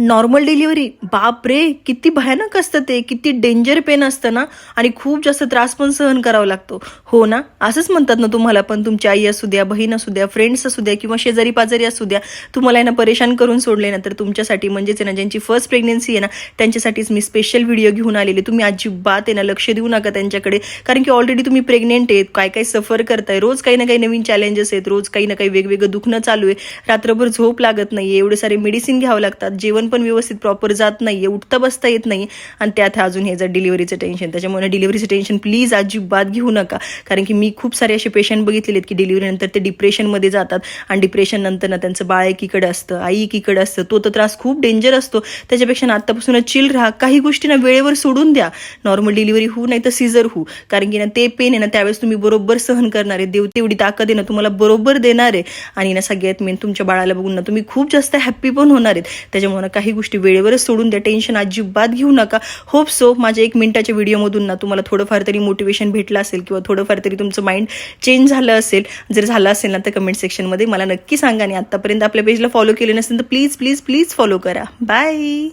Normal delivery. बाप रे किती भयानक असतं ते किती डेंजर पेन असतं ना आणि खूप जास्त त्रास पण सहन करावा लागतो. हो ना? असंच म्हणतात ना तुम्हाला पण तुमची आई असू द्या बहीण असू द्या फ्रेंड्स असू द्या किंवा शेजारी पाजारी असू द्या तुम्हाला यांना ना परेशान करून सोडले ना तर तुमच्यासाठी म्हणजेच आहे ना ज्यांची फर्स्ट प्रेग्नेन्सी आहे ना त्यांच्यासाठीच मी स्पेशल व्हिडिओ घेऊन आलेले. तुम्ही अजिबात आहे ना लक्ष देऊ नका त्यांच्याकडे कारण की ऑलरेडी तुम्ही प्रेग्नेंट आहेत काय काय सफर करताय रोज काही ना काही नवीन चॅलेंजेस आहेत रोज काही ना काही वेगवेगळं दुखणं चालू आहे रात्रभर झोप लागत नाही एवढे सारे मेडिसिन घ्यावं लागतात जेवण पण व्यवस्थित प्रॉपर जात नाही आहे उठता बसता येत नाही आणि त्यात अजून हे जर डिलिव्हरीचं टेन्शन त्याच्यामुळे डिलिव्हरीचं टेन्शन प्लीज अजिबात घेऊ नका. कारण की मी खूप सारे असे पेशंट बघितलेले आहेत की डिलिव्हरीनंतर ते डिप्रेशनमध्ये जातात. आणि डिप्रेशन नंतर ना त्यांचं बाळ एकीकडे असतं आई एकीकडे असतं. तो तर त्रास खूप डेंजर असतो. त्याच्यापेक्षा आत्तापासूनच चिल राहा. काही गोष्टींना वेळेवर सोडून द्या. नॉर्मल डिलिव्हरी होऊ नाही तर सीझर होऊ. कारण की ना ते पेन आहे ना त्यावेळेस तुम्ही बरोबर सहन करणार आहे. देव तेवढी ताकद आहे ना तुम्हाला बरोबर देणार आहे. आणि ना सगळ्यात मेन तुमच्या बाळाला बघून ना तुम्ही खूप जास्त हॅप्पी पण होणार आहेत. त्याच्यामुळे ना काही गोष्टी वेळेवरच सोडून द्या. टेन्शन अजिबात घेऊ नका. होप सो माझ्या एक मिनिटाच्या व्हिडिओमधून ना तुम्हाला थोडंफार तरी मोटिवेशन भेटलं असेल किंवा थोडंफार तरी तुमचं माइंड चेंज झालं असेल. जर झालं असेल ना तर कमेंट सेक्शनमध्ये मला नक्की सांगा आणि आत्तापर्यंत आपल्या पेजला फॉलो केले नसेल तर प्लीज प्लीज प्लीज फॉलो करा. बाय